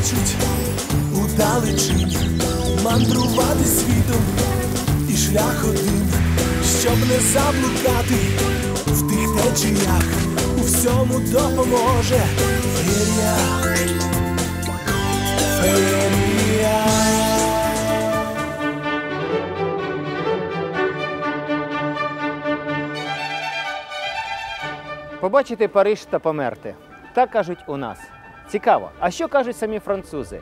кличуть у мандрувати світом і шлях один, щоб не заблукати в тих течіях, у всьому допоможе феєрія. Феєрія. Побачити Париж та померти. Так кажуть у нас. Цікаво, а що кажуть самі французи?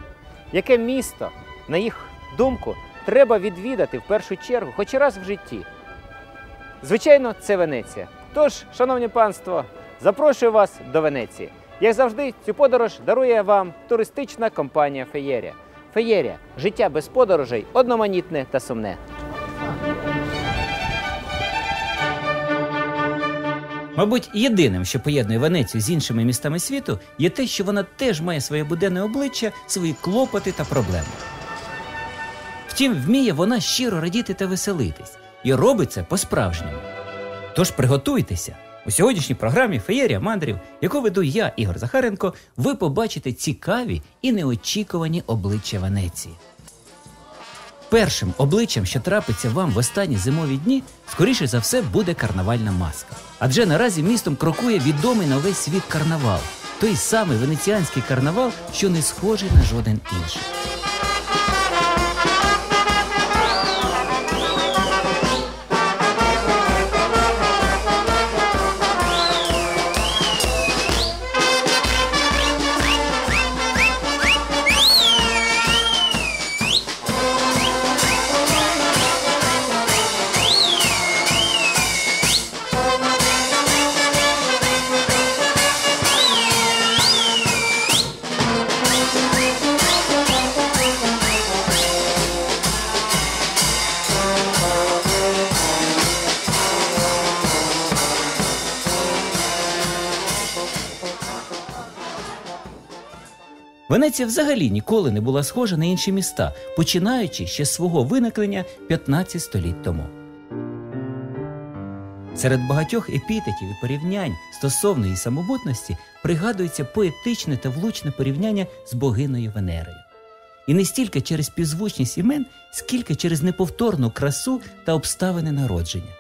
Яке місто, на їх думку, треба відвідати в першу чергу хоч раз в житті? Звичайно, це Венеція. Тож, шановні панство, запрошую вас до Венеції. Як завжди, цю подорож дарує вам туристична компанія Феєрія. Феєрія життя без подорожей одноманітне та сумне. Мабуть, єдиним, що поєднує Венецію з іншими містами світу, є те, що вона теж має своє буденне обличчя, свої клопоти та проблеми. Втім, вміє вона щиро радіти та веселитись, і робить це по-справжньому. Тож приготуйтеся! У сьогоднішній програмі Феєрія мандрів, яку веду я, Ігор Захаренко, ви побачите цікаві і неочікувані обличчя Венеції. Першим обличчям, що трапиться вам в останні зимові дні, скоріше за все буде карнавальна маска. Адже наразі містом крокує відомий на весь світ карнавал, той самий венеціанський карнавал, що не схожий на жоден інший. Венеція взагалі ніколи не була схожа на інші міста, починаючи ще з свого виникнення 15 століть тому. Серед багатьох епітетів і порівнянь стосовно її самобутності пригадується поетичне та влучне порівняння з богиною Венерою. І не стільки через співзвучність імен, скільки через неповторну красу та обставини народження.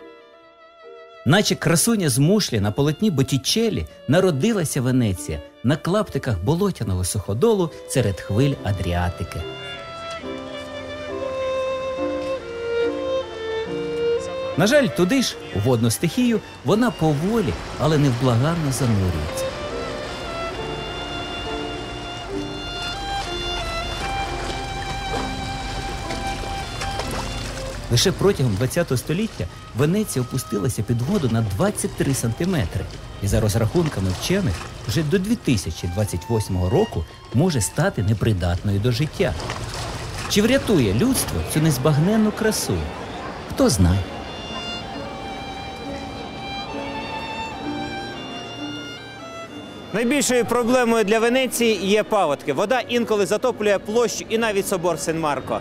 Наче красуня з мушлі на полотні Боттічелі народилася Венеція на клаптиках болотяного суходолу серед хвиль Адріатики. На жаль, туди ж, у водну стихію, вона поволі, але невблаганно занурюється. Лише протягом ХХ століття Венеція опустилася під воду на 23 сантиметри, і за розрахунками вчених вже до 2028 року може стати непридатною до життя. Чи врятує людство цю незбагненну красу? Хто знає? Найбільшою проблемою для Венеції є паводки. Вода інколи затоплює площу і навіть собор Сен-Марко.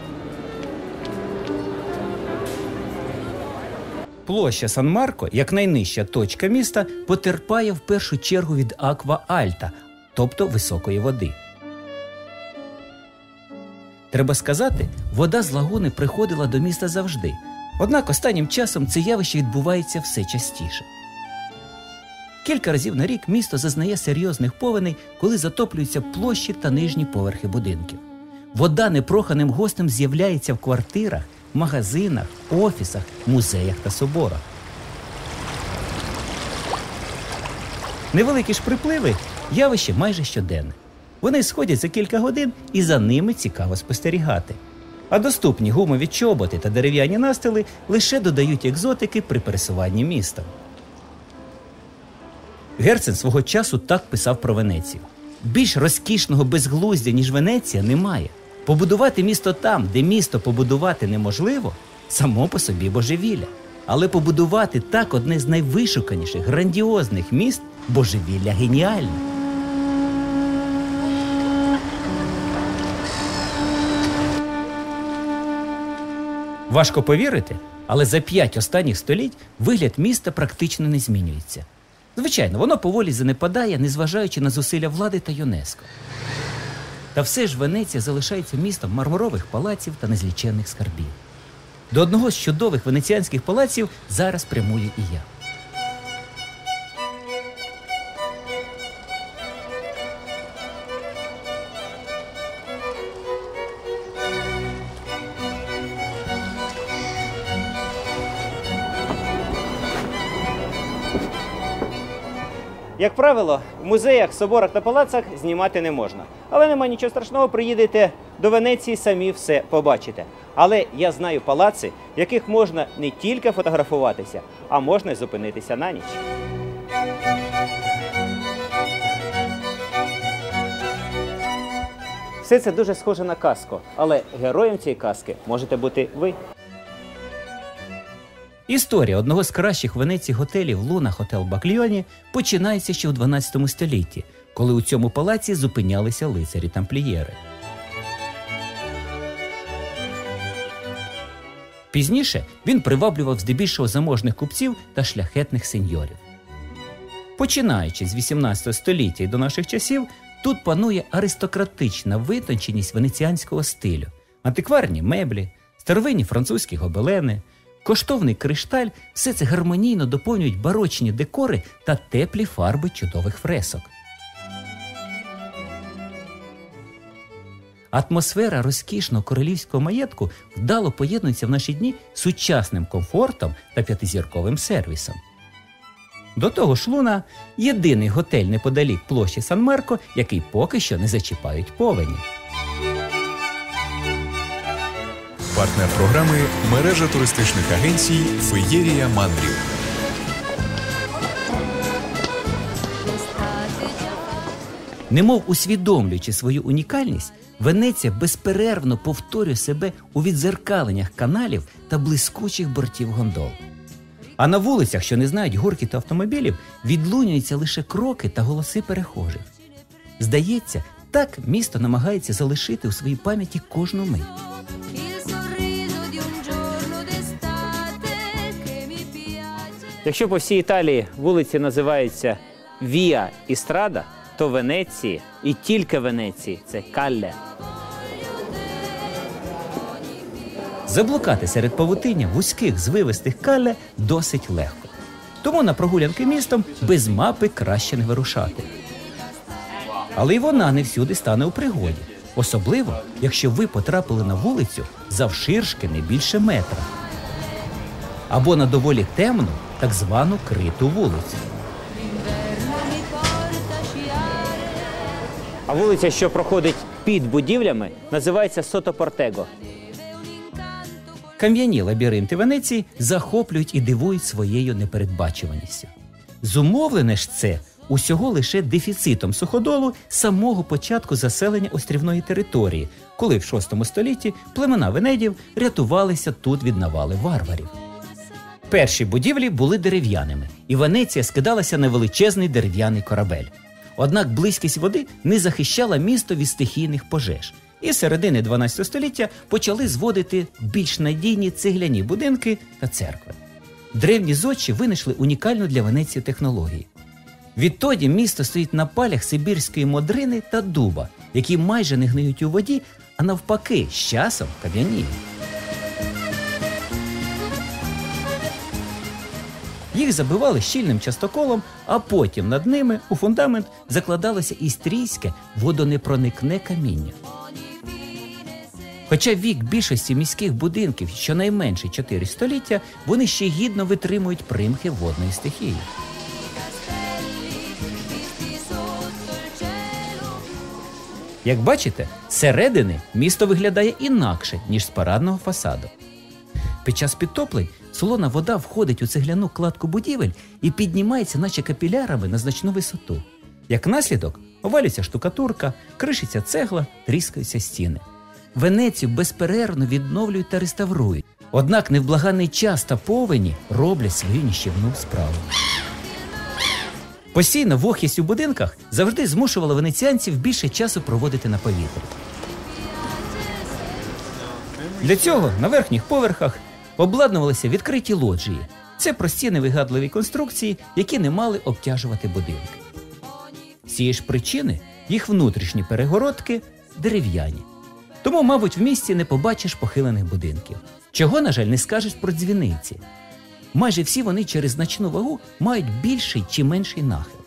Площа Сан-Марко, як найнижча точка міста, потерпає в першу чергу від аква Альта, тобто високої води. Треба сказати, вода з лагуни приходила до міста завжди. Однак останнім часом це явище відбувається все частіше. Кілька разів на рік місто зазнає серйозних повеней, коли затоплюються площі та нижні поверхи будинків. Вода непроханим гостем з'являється в квартирах, магазинах, офісах, музеях та соборах. Невеликі ж припливи явище майже щоденне. Вони сходять за кілька годин і за ними цікаво спостерігати. А доступні гумові чоботи та дерев'яні настили лише додають екзотики при пересуванні містом. Герцен свого часу так писав про Венецію. Більш розкішного безглуздя, ніж Венеція, немає. Побудувати місто там, де місто побудувати неможливо, само по собі божевілля. Але побудувати так одне з найвишуканіших, грандіозних міст божевілля геніальне. Важко повірити, але за п'ять останніх століть вигляд міста практично не змінюється. Звичайно, воно поволі занепадає, незважаючи на зусилля влади та ЮНЕСКО. Та все ж Венеція залишається містом мармурових палаців та незліченних скарбів. До одного з чудових венеціанських палаців зараз прямую і я. Як правило, в музеях, соборах та палацах знімати не можна. Але нема нічого страшного, приїдете до Венеції, самі все побачите. Але я знаю палаци, в яких можна не тільки фотографуватися, а можна й зупинитися на ніч. Все це дуже схоже на казку, але героєм цієї казки можете бути ви. Історія одного з кращих в Венеції готелів Луна Хотел Бакльйоні починається ще у 12 столітті, коли у цьому палаці зупинялися лицарі тамплієри. Пізніше він приваблював здебільшого заможних купців та шляхетних сеньорів. Починаючи з 18 століття і до наших часів, тут панує аристократична витонченість венеціанського стилю, антикварні меблі, старовинні французькі гобелени, коштовний кришталь все це гармонійно доповнюють барочні декори та теплі фарби чудових фресок. Атмосфера розкішного королівського маєтку вдало поєднується в наші дні з сучасним комфортом та п'ятизірковим сервісом. До того ж, Луна єдиний готель неподалік площі Сан Марко, який поки що не зачіпають повені. Партнер програми мережа туристичних агенцій Феєрія Мандрів. Немов усвідомлюючи свою унікальність, Венеція безперервно повторює себе у відзеркаленнях каналів та блискучих бортів гондол. А на вулицях, що не знають гуркіту автомобілів, відлунюються лише кроки та голоси перехожих. Здається, так місто намагається залишити у своїй пам'яті кожну мить. Якщо по всій Італії вулиці називаються Віа Істрада, то в Венеції і тільки Венеції це Калле. Заблукати серед павутиння вузьких звивистих кале досить легко. Тому на прогулянки містом без мапи краще не вирушати. Але й вона не всюди стане у пригоді, особливо, якщо ви потрапили на вулицю завширшки не більше метра. Або на доволі темну, так звану криту вулицю. А вулиця, що проходить під будівлями, називається Сотопортего. Кам'яні лабіринти Венеції захоплюють і дивують своєю непередбачуваністю. Зумовлене ж це усього лише дефіцитом суходолу самого початку заселення острівної території, коли в VI столітті племена Венедів рятувалися тут від навали варварів. Перші будівлі були дерев'яними, і Венеція скидалася на величезний дерев'яний корабель. Однак близькість води не захищала місто від стихійних пожеж. І з середини 12 століття почали зводити більш надійні цегляні будинки та церкви. Древні зодчі винайшли унікальну для Венеції технологію. Відтоді місто стоїть на палях сибірської модрини та дуба, які майже не гниють у воді, а навпаки, з часом кам'яніють. Їх забивали щільним частоколом, а потім над ними у фундамент закладалося істрійське водонепроникне каміння. Хоча вік більшості міських будинків щонайменше 4 століття, вони ще гідно витримують примхи водної стихії. Як бачите, зсередини місто виглядає інакше, ніж з парадного фасаду. Під час підтоплень солона вода входить у цегляну кладку будівель і піднімається, наче капілярами на значну висоту. Як наслідок, овалюється штукатурка, кришиться цегла, тріскаються стіни. Венецію безперервно відновлюють та реставрують. Однак невблаганний час та повені роблять свою ніщівну справу. Постійна вогкість у будинках завжди змушувала венеціанців більше часу проводити на повітрі. Для цього на верхніх поверхах обладнувалися відкриті лоджії. Це прості невигадливі конструкції, які не мали обтяжувати будинки. З цієї ж причини їх внутрішні перегородки дерев'яні. Тому, мабуть, в місті не побачиш похилених будинків. Чого, на жаль, не скажеш про дзвіниці. Майже всі вони через значну вагу мають більший чи менший нахил.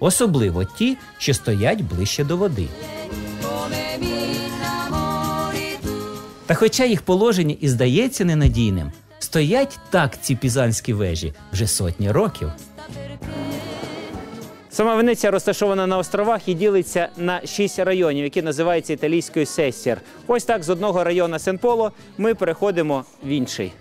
Особливо ті, що стоять ближче до води. Та хоча їх положення і здається ненадійним, стоять так ці пізанські вежі вже сотні років. Сама Венеція розташована на островах і ділиться на шість районів, які називаються італійською сесір. Ось так з одного району Сен-Поло ми переходимо в інший.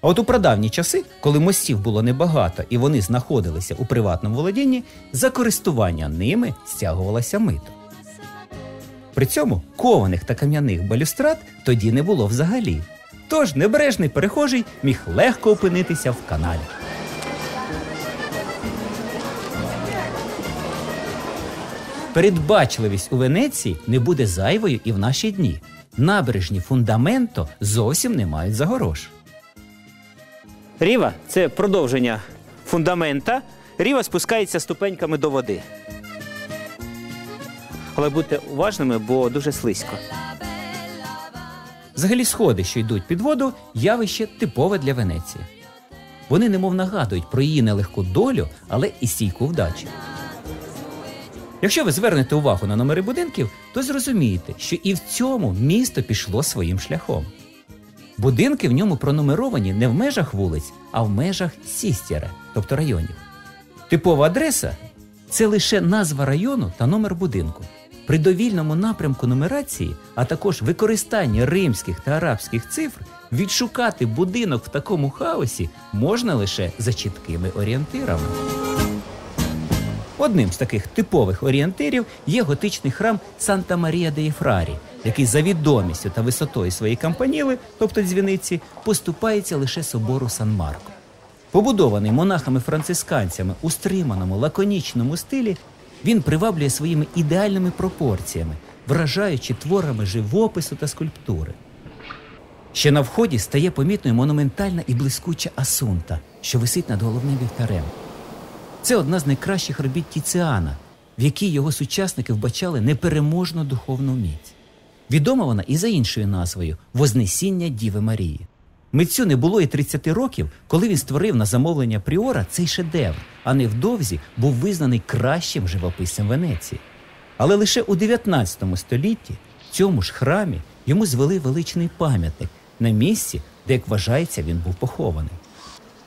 А от у прадавні часи, коли мостів було небагато і вони знаходилися у приватному володінні, за користування ними стягувалося мито. При цьому кованих та кам'яних балюстрад тоді не було взагалі. Тож небережний перехожий міг легко опинитися в каналі. Передбачливість у Венеції не буде зайвою і в наші дні. Набережні фундаменто зовсім не мають загорож. Ріва це продовження фундамента. Ріва спускається ступеньками до води. Але будьте уважними, бо дуже слизько. Взагалі сходи, що йдуть під воду, явище типове для Венеції. Вони немов нагадують про її нелегку долю, але і стійку вдачі. Якщо ви звернете увагу на номери будинків, то зрозумієте, що і в цьому місто пішло своїм шляхом. Будинки в ньому пронумеровані не в межах вулиць, а в межах сістєра, тобто районів. Типова адреса це лише назва району та номер будинку. При довільному напрямку нумерації, а також використанні римських та арабських цифр, відшукати будинок в такому хаосі можна лише за чіткими орієнтирами. Одним з таких типових орієнтирів є готичний храм Санта Марія де Єфрарі, який за відомістю та висотою своєї кампаніли, тобто дзвіниці, поступається лише собору Сан Марко. Побудований монахами-францисканцями у стриманому лаконічному стилі, він приваблює своїми ідеальними пропорціями, вражаючи творами живопису та скульптури. Ще на вході стає помітною монументальна і блискуча асунта, що висить над головним вівтарем. Це одна з найкращих робіт Тіціана, в якій його сучасники вбачали непереможну духовну міць. Відома вона і за іншою назвою Вознесіння Діви Марії. Митцю не було і 30 років, коли він створив на замовлення Пріора цей шедевр, а невдовзі був визнаний кращим живописцем Венеції. Але лише у 19 столітті в цьому ж храмі йому звели величний пам'ятник на місці, де, як вважається, він був похований.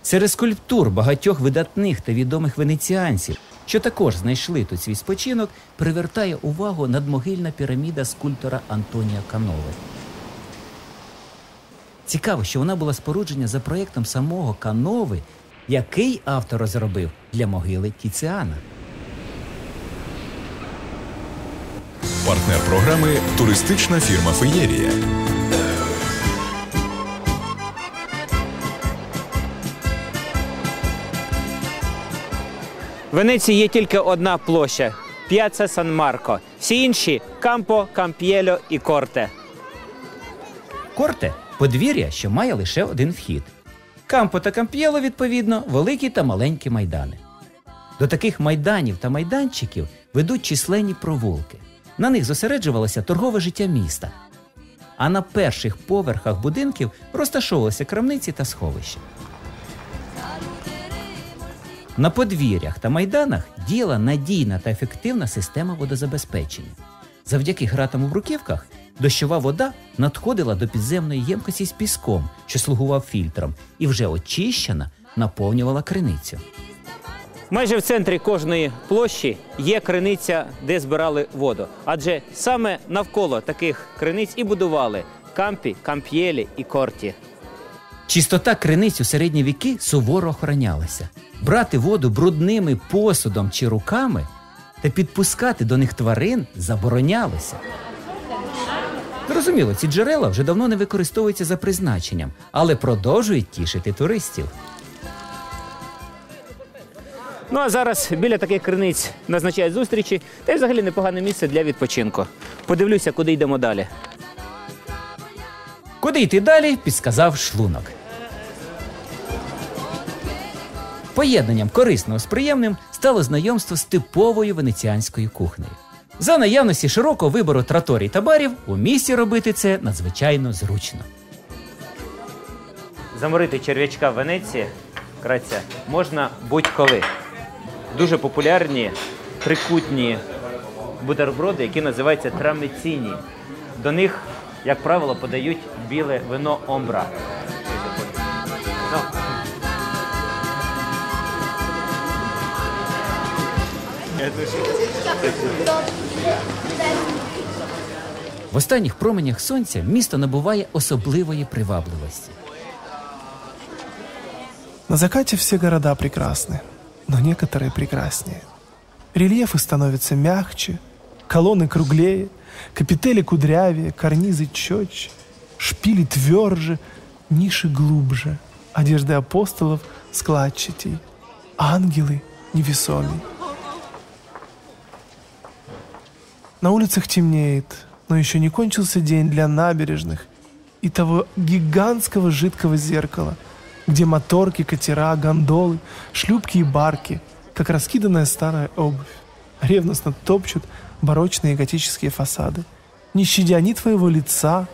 Серед скульптур багатьох видатних та відомих венеціанців, що також знайшли тут свій спочинок, привертає увагу надмогильна піраміда скульптора Антонія Канови. Цікаво, що вона була споруджена за проєктом самого Канови, який автор розробив для могили Тіціана. Партнер програми туристична фірма Феєрія. В Венеції є тільки одна площа П'яца Сан Марко. Всі інші Кампо, Камп'єльо і Корте. Корте подвір'я, що має лише один вхід. Кампо та Камп'єло, відповідно, великі та маленькі майдани. До таких майданів та майданчиків ведуть численні провулки. На них зосереджувалося торгове життя міста. А на перших поверхах будинків розташовувалися крамниці та сховища. На подвір'ях та майданах діяла надійна та ефективна система водозабезпечення. Завдяки гратам у бруківках дощова вода надходила до підземної ємкості з піском, що слугував фільтром, і вже очищена наповнювала криницю. Майже в центрі кожної площі є криниця, де збирали воду. Адже саме навколо таких криниць і будували кампі, камп'єлі і корті. Чистота криниць у середні віки суворо охоронялася. Брати воду брудними посудом чи руками та підпускати до них тварин заборонялося. Зрозуміло, ці джерела вже давно не використовуються за призначенням, але продовжують тішити туристів. Ну а зараз біля таких криниць назначають зустрічі, та й взагалі непогане місце для відпочинку. Подивлюся, куди йдемо далі. Куди йти далі, підсказав шлунок. Поєднанням корисного з приємним стало знайомство з типовою венеціанською кухнею. За наявності широкого вибору траторій та барів у місті робити це надзвичайно зручно. Заморити черв'ячка в Венеції, краця, можна будь-коли. Дуже популярні трикутні бутерброди, які називаються трамеціні. До них, як правило, подають біле вино омбра. Ну, В останніх променях сонця місто набуває особливої привабливості. На закате все города прекрасны, но некоторые прекраснее. Рельефы становятся мягче, колонны круглее, капители кудрявее, карнизы четче, шпили тверже, ниши глубже, одежды апостолов складчатей, ангелы невесомей. На улицах темнеет, но еще не кончился день для набережных и того гигантского жидкого зеркала, где моторки, катера, гондолы, шлюпки и барки, как раскиданная старая обувь, ревностно топчут барочные готические фасады, не щадя ни твоего лица,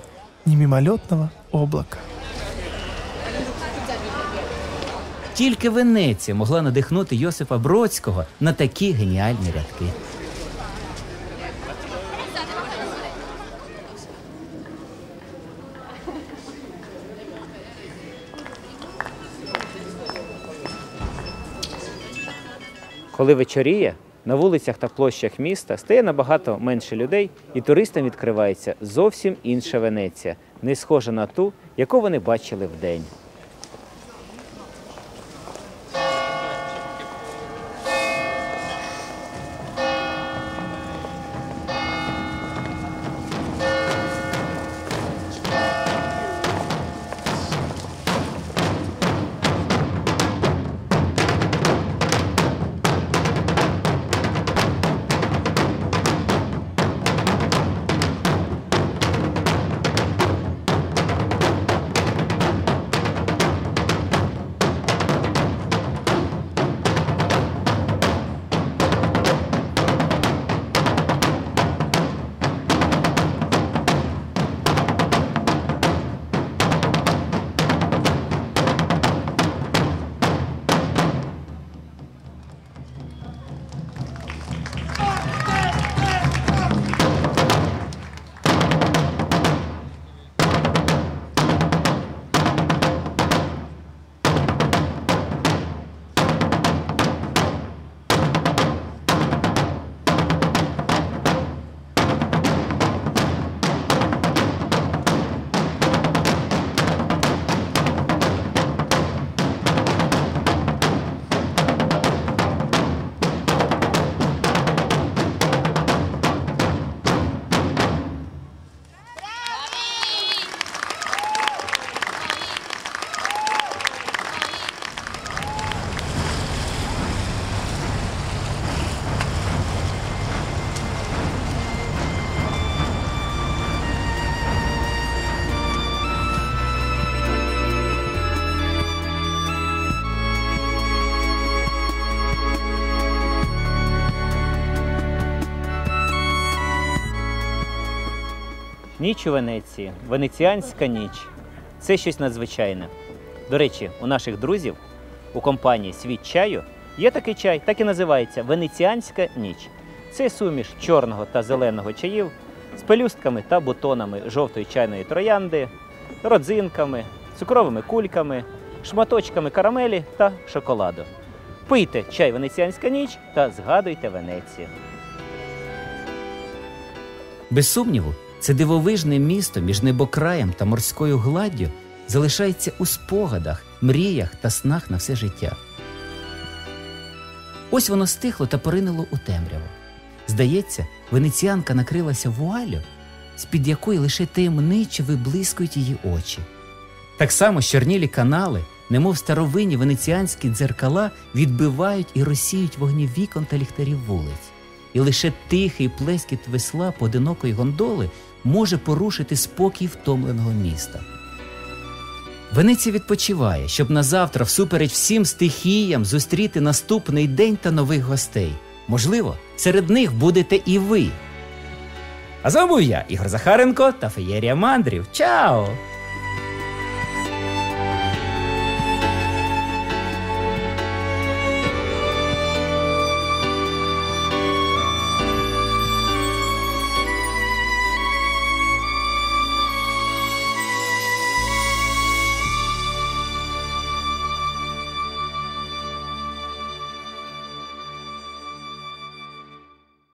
ни мимолетного облака. Тільки Венеція могла надихнути Йосипа Бродського на такі геніальні рядки. Коли вечоріє, на вулицях та площах міста стає набагато менше людей, і туристам відкривається зовсім інша Венеція, не схожа на ту, яку вони бачили вдень. Ніч у Венеції, венеціанська ніч. Це щось надзвичайне. До речі, у наших друзів у компанії Світ чаю є такий чай, так і називається Венеціанська ніч. Це суміш чорного та зеленого чаїв з пелюстками та бутонами жовтої чайної троянди, родзинками, цукровими кульками, шматочками карамелі та шоколаду. Пийте чай Венеціанська ніч та згадуйте Венецію. Без сумніву, це дивовижне місто між небокраєм та морською гладдю залишається у спогадах, мріях та снах на все життя. Ось воно стихло та поринуло у темряву. Здається, венеціанка накрилася вуалю, з-під якої лише таємниче виблискують її очі. Так само чорнілі канали, немов старовинні венеціанські дзеркала, відбивають і розсіють вогні вікон та ліхтарів вулиць. І лише тихий плескіт весла поодинокої гондоли може порушити спокій втомленого міста. Венеція відпочиває, щоб назавтра, всупереч всім стихіям, зустріти наступний день та нових гостей. Можливо, серед них будете і ви. А з вами був я, Ігор Захаренко та Феєрія Мандрів. Чао!